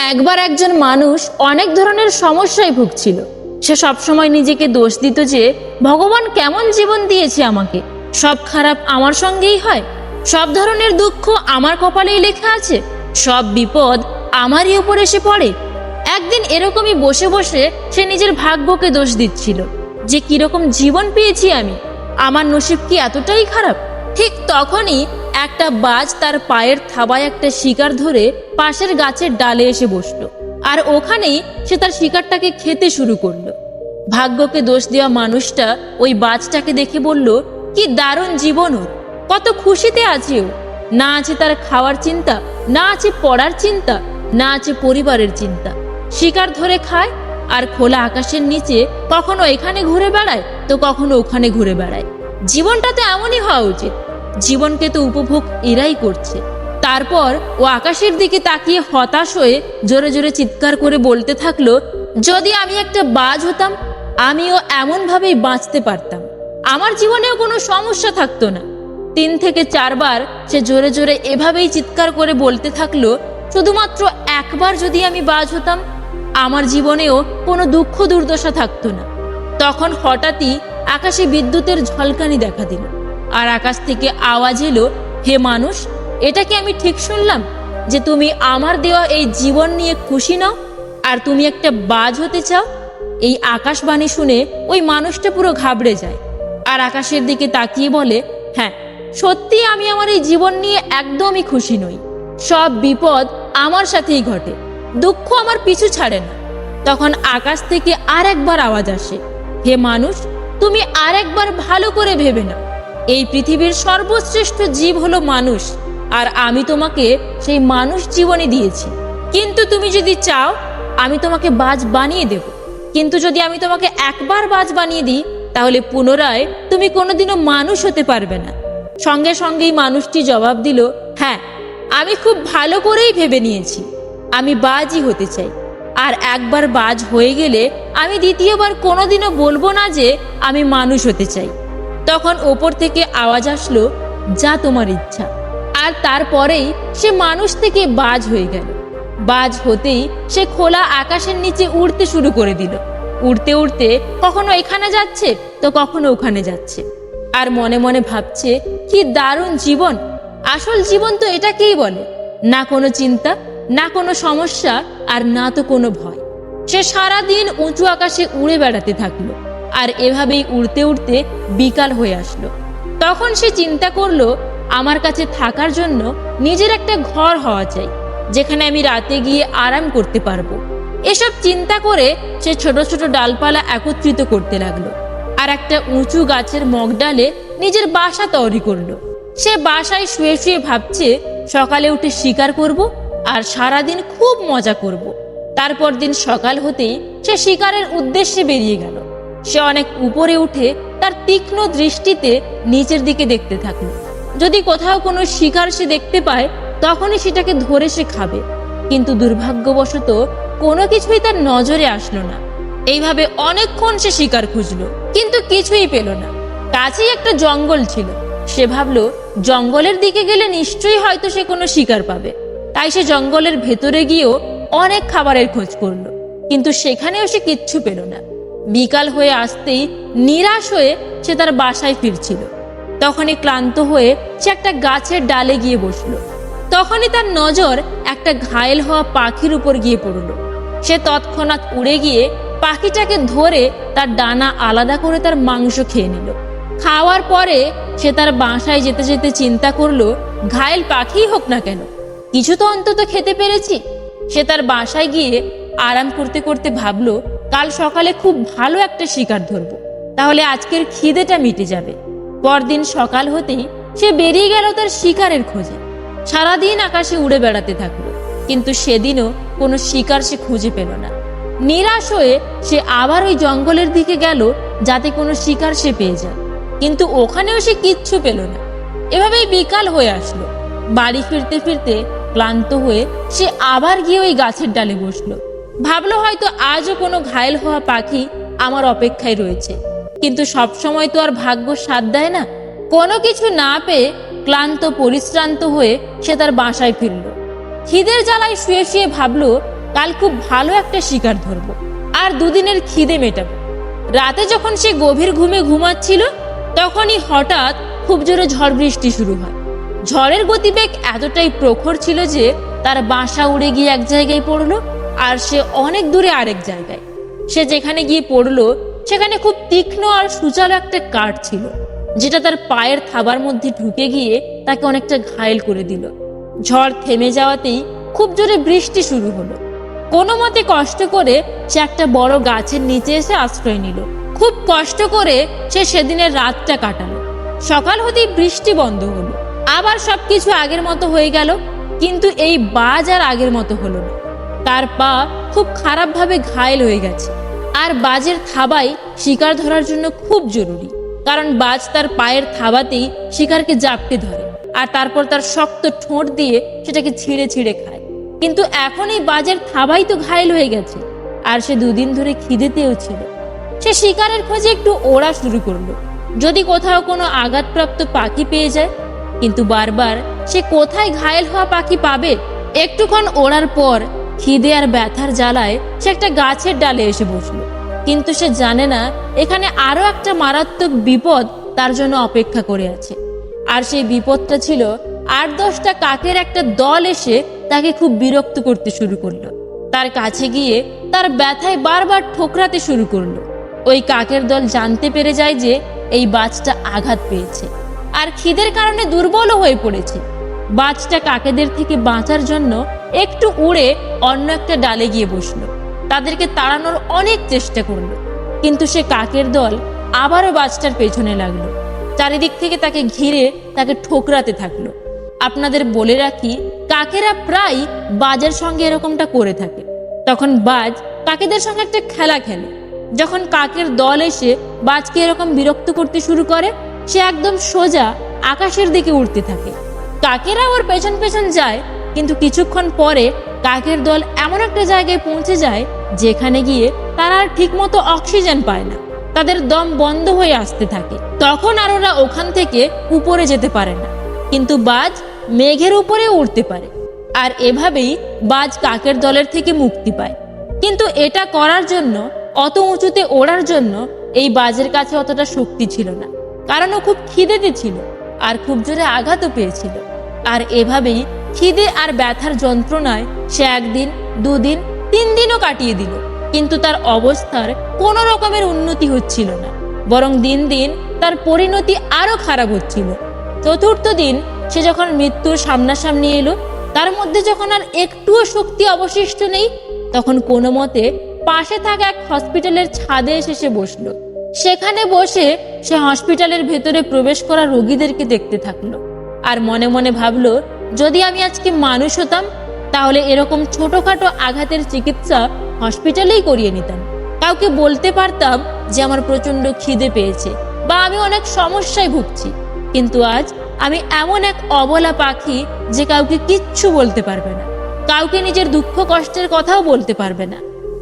একবার একজন মানুষ অনেক ধরনের সমস্যায় ভুগছিল। সে সবসময় নিজেকে দোষ দিত যে, ভগবান কেমন জীবন দিয়েছে আমাকে? সব খারাপ আমার সঙ্গেই হয়? সব ধরনের দুঃখ আমার কপালেই লেখা আছে? সব বিপদ আমারই উপর এসে পড়ে? একদিন এরকমই বসে বসে সে নিজের ভাগ্যকে দোষ দিচ্ছিল। যে কীরকম জীবন পেয়েছি আমি? আমার নসিব কি এতটাই খারাপ? ঠিক তখনই একটা বাজ তার পায়ের থাবায় একটা শিকার ধরে পাশের গাছের ডালে এসে বসল। আর ওখানেই সে তার শিকারটাকে খেতে শুরু করল। ভাগ্যকে দোষ দেওয়া মানুষটা ওই বাজটাকে দেখে বলল, কি দারুণ জীবন ওর। কত খুশিতে আছে ও। না আছে তার খাওয়ার চিন্তা, না আছে পড়ার চিন্তা, না আছে পরিবারের চিন্তা। শিকার ধরে খায় আর খোলা আকাশের নিচে কখনো এখানে ঘুরে বেড়ায়, তো কখনো ওখানে ঘুরে বেড়ায়। জীবনটা তো এমনই হওয়া উচিত। জীবনকে তো উপভোগ এরাই করছে। তারপর ও আকাশের দিকে তাকিয়ে হতাশ হয়ে জোরে জোরে চিৎকার করে বলতে থাকল, যদি আমি একটা বাজ হতাম, আমিও এমনভাবেই বাঁচতে পারতাম। আমার জীবনেও কোনো সমস্যা থাকতো না। তিন থেকে চারবার সে জোরে জোরে এভাবেই চিৎকার করে বলতে থাকল, শুধুমাত্র একবার যদি আমি বাজ হতাম, আমার জীবনেও কোনো দুঃখ দুর্দশা থাকতো না। তখন হঠাৎই আকাশে বিদ্যুতের ঝলকানি দেখা দিল। আর আকাশ থেকে আওয়াজ এলো, হে মানুষ, এটা কি আমি ঠিক শুনলাম যে তুমি আমার দেওয়া এই জীবন নিয়ে খুশি নাও? আর তুমি একটা বাজ হতে চাও? এই আকাশবাণী শুনে ওই মানুষটা পুরো ঘাবড়ে যায়। আর আকাশের দিকে তাকিয়ে বলে হ্যাঁ সত্যি আমি আমার এই জীবন নিয়ে একদমই খুশি নই। সব বিপদ আমার সাথেই ঘটে। দুঃখ আমার পিছু ছাড়ে না। তখন আকাশ থেকে আর একবার আওয়াজ আসে, হে মানুষ, তুমি আর একবার ভালো করে ভেবে না এই পৃথিবীর সর্বশ্রেষ্ঠ জীব হলো মানুষ, আর আমি তোমাকে সেই মানুষ জীবনে দিয়েছি। কিন্তু তুমি যদি চাও, আমি তোমাকে বাজ বানিয়ে দেব। কিন্তু যদি আমি তোমাকে একবার বাজ বানিয়ে দিই, তাহলে পুনরায় তুমি কোনোদিনও মানুষ হতে পারবে না। সঙ্গে সঙ্গেই মানুষটি জবাব দিল হ্যাঁ আমি খুব ভালো করেই ভেবে নিয়েছি। আমি বাজই হতে চাই। আর একবার বাজ হয়ে গেলে আমি দ্বিতীয়বার কোনোদিনও বলব না যে আমি মানুষ হতে চাই। তখন ওপর থেকে আওয়াজ আসলো, যা তোমার ইচ্ছা। আর তারপরেই সে মানুষ থেকে বাজ হয়ে গেল। বাজ হতেই সে খোলা আকাশের নিচে উড়তে শুরু করে দিল। উড়তে উড়তে কখনো এখানে যাচ্ছে, তো কখনো ওখানে যাচ্ছে। আর মনে মনে ভাবছে, কি দারুণ জীবন! আসল জীবন তো এটাকেই বলে, না কোনো চিন্তা, না কোনো সমস্যা, আর না তো কোনো ভয়। সে সারা দিন উঁচু আকাশে উড়ে বেড়াতে থাকল। আর এভাবেই উড়তে উড়তে বিকাল হয়ে আসলো। তখন সে চিন্তা করল, আমার কাছে থাকার জন্য নিজের একটা ঘর হওয়া চাই, যেখানে আমি রাতে গিয়ে আরাম করতে পারব। এসব চিন্তা করে সে ছোট ছোট ডালপালা একত্রিত করতে লাগল আর একটা উঁচু গাছের মগডালে নিজের বাসা তৈরি করল। সে বাসায় শুয়ে শুয়ে ভাবছে, সকালে উঠে শিকার করব আর সারাদিন খুব মজা করব। তারপর দিন সকাল হতেই সে শিকারের উদ্দেশ্যে বেরিয়ে গেল। সে অনেক উপরে উঠে তার তীক্ষ্ণ দৃষ্টিতে নিচের দিকে দেখতে থাকল যদি কোথাও কোনো শিকার সে দেখতে পায়, তখনই সেটাকে ধরে সে খাবে। কিন্তু দুর্ভাগ্যবশত কোনো কিছুই তার নজরে আসলো না। এইভাবে অনেকক্ষণ সে শিকার খুঁজলো, কিন্তু কিছুই পেল না। কাছেই একটা জঙ্গল ছিল। সে ভাবলো, জঙ্গলের দিকে গেলে নিশ্চয়ই হয়তো সে কোনো শিকার পাবে। তাই সে জঙ্গলের ভেতরে গিয়েও অনেক খাবারের খোঁজ করল। কিন্তু সেখানেও সে কিচ্ছু পেল না। বিকাল হয়ে আসতেই নিরাশ হয়ে সে তার বাসায় ফিরছিল। তখনই ক্লান্ত হয়ে সে একটা গাছের ডালে গিয়ে বসল। তখনই তার নজর একটা ঘায়েল হওয়া পাখির উপর গিয়ে পড়ল। সে তৎক্ষণাৎ উড়ে গিয়ে পাখিটাকে ধরে তার ডানা আলাদা করে তার মাংস খেয়ে নিল। খাওয়ার পরে সে তার বাসায় যেতে যেতে চিন্তা করল, ঘায়েল পাখিই হোক না কেন? কিছু তো অন্তত খেতে পেরেছি? সে তার বাসায় গিয়ে আরাম করতে করতে ভাবলো কাল সকালে খুব ভালো একটা শিকার ধরবো। তাহলে আজকের খিদেটা মিটে যাবে। পরদিন সকাল হতেই সে বেরিয়ে গেল তার শিকারের খোঁজে। সারাদিন আকাশে উড়ে বেড়াতে থাকল, কিন্তু সেদিনও কোনো শিকার সে খুঁজে পেল না। নিরাশ হয়ে সে আবার ওই জঙ্গলের দিকে গেল, যাতে কোনো শিকার সে পেয়ে যায়। কিন্তু ওখানেও সে কিচ্ছু পেল না। এভাবেই বিকাল হয়ে আসলো। বাড়ি ফিরতে ফিরতে ক্লান্ত হয়ে সে আবার গিয়ে ওই গাছের ডালে বসল। ভাবলো হয়তো আজও কোনো ঘায়েল হওয়া পাখি আমার অপেক্ষায় রয়েছে। কিন্তু সবসময় তো আর ভাগ্য সাথ দেয় না। কোনো কিছু না পেয়ে ক্লান্ত, পরিশ্রান্ত হয়ে সে তার বাসায় ফিরল। খিদের জ্বালায় শুয়ে শুয়ে ভাবলো, কাল খুব ভালো একটা শিকার ধরবো। আর দুদিনের খিদে মেটাবো। রাতে যখন সে গভীর ঘুমে ঘুমাচ্ছিল, তখনই হঠাৎ খুব জোরে ঝড় বৃষ্টি শুরু হয়। ঝড়ের গতিবেগ এতটাই প্রখর ছিল যে তার বাসা উড়ে গিয়ে এক জায়গায় পড়ল। আর সে অনেক দূরে আরেক জায়গায়। সে যেখানে গিয়ে পড়ল, সেখানে খুব তীক্ষ্ণ আর সুচালো একটা কাঠ ছিল, যেটা তার পায়ের থাবার মধ্যে ঢুকে গিয়ে তাকে অনেকটা ঘায়েল করে দিল। ঝড় থেমে যাওয়াতেই খুব জোরে বৃষ্টি শুরু হলো। কোনো মতে কষ্ট করে সে একটা বড় গাছের নিচে এসে আশ্রয় নিল। খুব কষ্ট করে সে সেদিনের রাতটা কাটালো। সকাল হতেই বৃষ্টি বন্ধ হলো। আবার সবকিছু আগের মতো হয়ে গেল, কিন্তু এই বাজ আর আগের মতো হলো না। তার পা খুব খারাপভাবে ঘায়েল হয়ে গেছে। আর বাজের থাবাই শিকার ধরার জন্য খুব জরুরি, কারণ বাজ তার পায়ের থাবাতেই শিকারকে জাপটে ধরে আর তারপর তার শক্ত ঠোঁট দিয়ে সেটাকে ছিঁড়ে ছিঁড়ে খায়। কিন্তু এখন এই বাজের থাবাই তো ঘায়েল হয়ে গেছে, আর সে দুদিন ধরে খিদেতেও ছিল। সে শিকারের খোঁজে একটু ওড়া শুরু করল, যদি কোথাও কোনো আঘাতপ্রাপ্ত পাখি পেয়ে যায়। কিন্তু বারবার সে কোথায় ঘায়েল হওয়া পাখি পাবে, একটুক্ষণ ওড়ার পর খিদে আর ব্যথার জ্বালায় সে একটা গাছের ডালে এসে বসল। কিন্তু সে জানে না, এখানে আরও একটা মারাত্মক বিপদ তার জন্য অপেক্ষা করে আছে। আর সেই বিপদটা ছিল, আট দশটা কাকের একটা দল এসে তাকে খুব বিরক্ত করতে শুরু করল। তার কাছে গিয়ে তার ব্যথায় বারবার ঠোকরাতে শুরু করল। ওই কাকের দল জানতে পেরে যায় যে এই বাজটা আঘাত পেয়েছে। আর খিদের কারণে দুর্বলও হয়ে পড়েছে। বাজটা কাকেদের থেকে বাঁচার জন্য একটু উড়ে অন্য একটা ডালে গিয়ে বসল। তাদেরকে তাড়ানোর অনেক চেষ্টা করল, কিন্তু সে কাকের দল আবারও বাজটার পেছনে লাগল। চারিদিক থেকে তাকে ঘিরে তাকে ঠোকরাতে থাকল। আপনাদের বলে রাখি, কাকেরা প্রায় বাজের সঙ্গে এরকমটা করে থাকে। তখন বাজ কাকেদের সঙ্গে একটা খেলা খেলে। যখন কাকের দল এসে বাজকে এরকম বিরক্ত করতে শুরু করে, সে একদম সোজা আকাশের দিকে উঠতে থাকে। কাকেরা ওর পেছন পেছন যায়, কিন্তু কিছুক্ষণ পরে কাকের দল এমন একটা জায়গায় পৌঁছে যায় যেখানে গিয়ে তারা আর ঠিকমতো অক্সিজেন পায় না। তাদের দম বন্ধ হয়ে আসতে থাকে। তখন আর ওরা ওখান থেকে উপরে যেতে পারে না। কিন্তু বাজ মেঘের উপরে উঠতে পারে। আর এভাবেই বাজ কাকের দলের থেকে মুক্তি পায়। কিন্তু এটা করার জন্য, অত উঁচুতে ওড়ার জন্য এই বাজের কাছে অতটা শক্তি ছিল না। কারণ ও খুব খিদেতে ছিল আর খুব জোরে আঘাতও পেয়েছিল। আর এভাবেই খিদে আর ব্যথার যন্ত্রণায় সে একদিন, দুদিন তিন দিনও কাটিয়ে দিল। কিন্তু তার অবস্থার কোনো রকমের উন্নতি হচ্ছিল না। বরং দিন দিন তার পরিণতি আরও খারাপ হচ্ছিল। চতুর্থ দিন সে যখন মৃত্যুর সামনাসামনি এলো, তার মধ্যে যখন আর একটুও শক্তি অবশিষ্ট নেই, তখন কোনো মতে পাশে থাকা এক হসপিটালের ছাদে এসে সে বসল। সেখানে বসে সে হসপিটালের ভেতরে প্রবেশ করা রোগীদেরকে দেখতে থাকল। আর মনে মনে ভাবলো যদি আমি আজকে মানুষ হতাম, তাহলে এরকম ছোটখাটো আঘাতের চিকিৎসা হসপিটালেই করিয়ে নিতাম। কাউকে বলতে পারতাম যে আমার প্রচণ্ড খিদে পেয়েছে বা আমি অনেক সমস্যায় ভুগছি। কিন্তু আজ আমি এমন এক অবলা পাখি যে কাউকে কিচ্ছু বলতে পারবে না। কাউকে নিজের দুঃখ কষ্টের কথাও বলতে পারবে না।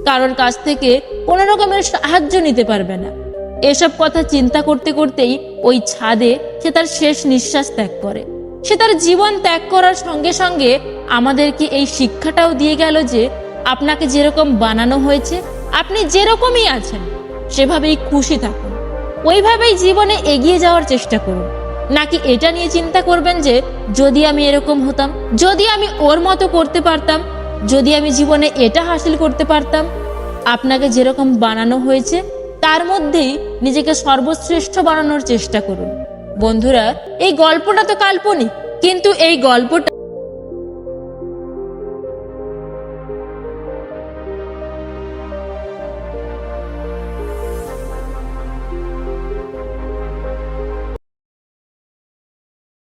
কারোর কাছ থেকে কোনো রকমের সাহায্য নিতে পারবে না। এসব কথা চিন্তা করতে করতেই ওই ছাদে সে তার শেষ নিঃশ্বাস ত্যাগ করে। সে তার জীবন ত্যাগ করার সঙ্গে সঙ্গে আমাদেরকে এই শিক্ষাটাও দিয়ে গেল যে আপনাকে যেরকম বানানো হয়েছে, আপনি যেরকমই আছেন, সেভাবেই খুশি থাকুন। ওইভাবেই জীবনে এগিয়ে যাওয়ার চেষ্টা করুন। নাকি এটা নিয়ে চিন্তা করবেন যে যদি আমি এরকম হতাম, যদি আমি ওর মতো করতে পারতাম, যদি আমি জীবনে এটা হাসিল করতে পারতাম, আপনাকে যেরকম বানানো হয়েছে, তার মধ্যেই নিজেকে সর্বশ্রেষ্ঠ বানানোর চেষ্টা করুন। বন্ধুরা এই গল্পটা তো কাল্পনিক কিন্তু এই গল্পটা